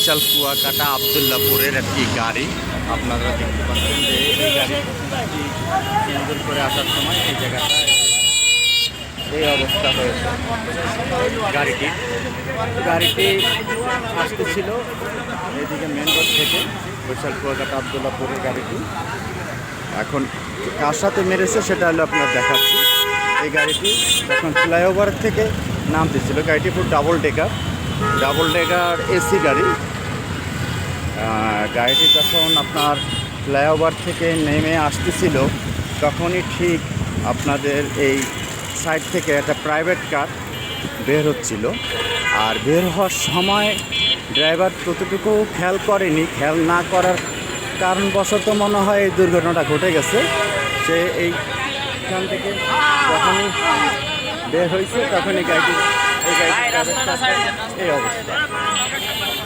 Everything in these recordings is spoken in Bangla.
বরিশাল কুয়াকাটা আবদুল্লাপুরের একটি গাড়ি। আপনারা দেখতে পাচ্ছেন যে এই গাড়ি করে আসার সময় এই জায়গাটা এই অবস্থা হয়েছে। গাড়িটি গাড়িটি আসতেছিল এইদিকে মেন রোড থেকে বরিশাল কুয়াকাটা আবদুল্লাপুরের গাড়িটি। এখন কার সাথে মেরেছে সেটা হলো আপনার দেখাচ্ছি। এই গাড়িটি এখন ফ্লাইওভার থেকে নামতেছিল। গাড়িটি পুরো double decker double decker AC গাড়ি। গাড়িটি যখন আপনার ফ্লাইওভার থেকে নেমে আসতেছিল, তখনই ঠিক আপনাদের এই সাইড থেকে একটা প্রাইভেট কার বের হচ্ছিল। আর বের হওয়ার সময় ড্রাইভার ততটুকু খেয়াল করেনি, খেয়াল না করার কারণবশত মনে হয় এই দুর্ঘটনাটা ঘটে গেছে। সে এইখান থেকে যখনই বের হয়েছে, তখনই গাড়িটি এই অবস্থা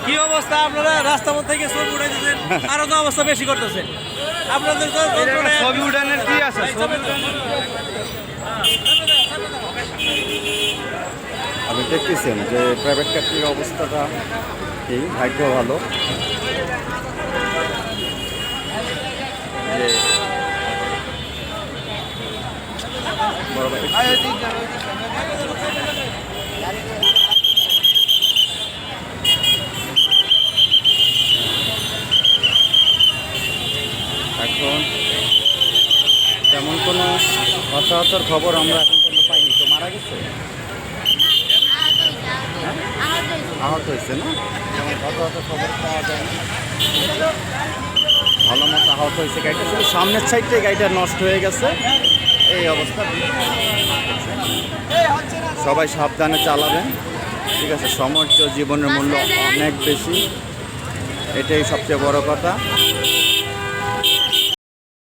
কি অবস্থা আপনারা রাস্তা পথ থেকে ছবি উঠে দিচ্ছেন আরও তো অবস্থা বেশি করতেছেন। আপনাদের তো ছবি উঠানোর কি আছে? আপনি দেখতেছেন যে প্রাইভেট কারটির অবস্থাটা এই ভাগ্য ভালো। বড় ভাই, এখন তেমন কোনো হতাহতর খবর আমরা এখন পর্যন্ত পাইনি। তো মারা গেছে? আহত হয়েছে না? যেমন হতাহত খবর পাওয়া যায় না। ভালো মতো আহত হয়েছে গাড়িটা। শুধু সামনের সাইডে গাড়িটা নষ্ট হয়ে গেছে। এই অবস্থা। সবাই সাবধানে চালাবেন। ঠিক আছে, সমর্থ জীবনের মূল্য অনেক বেশি। এটাই সবচেয়ে বড় কথা।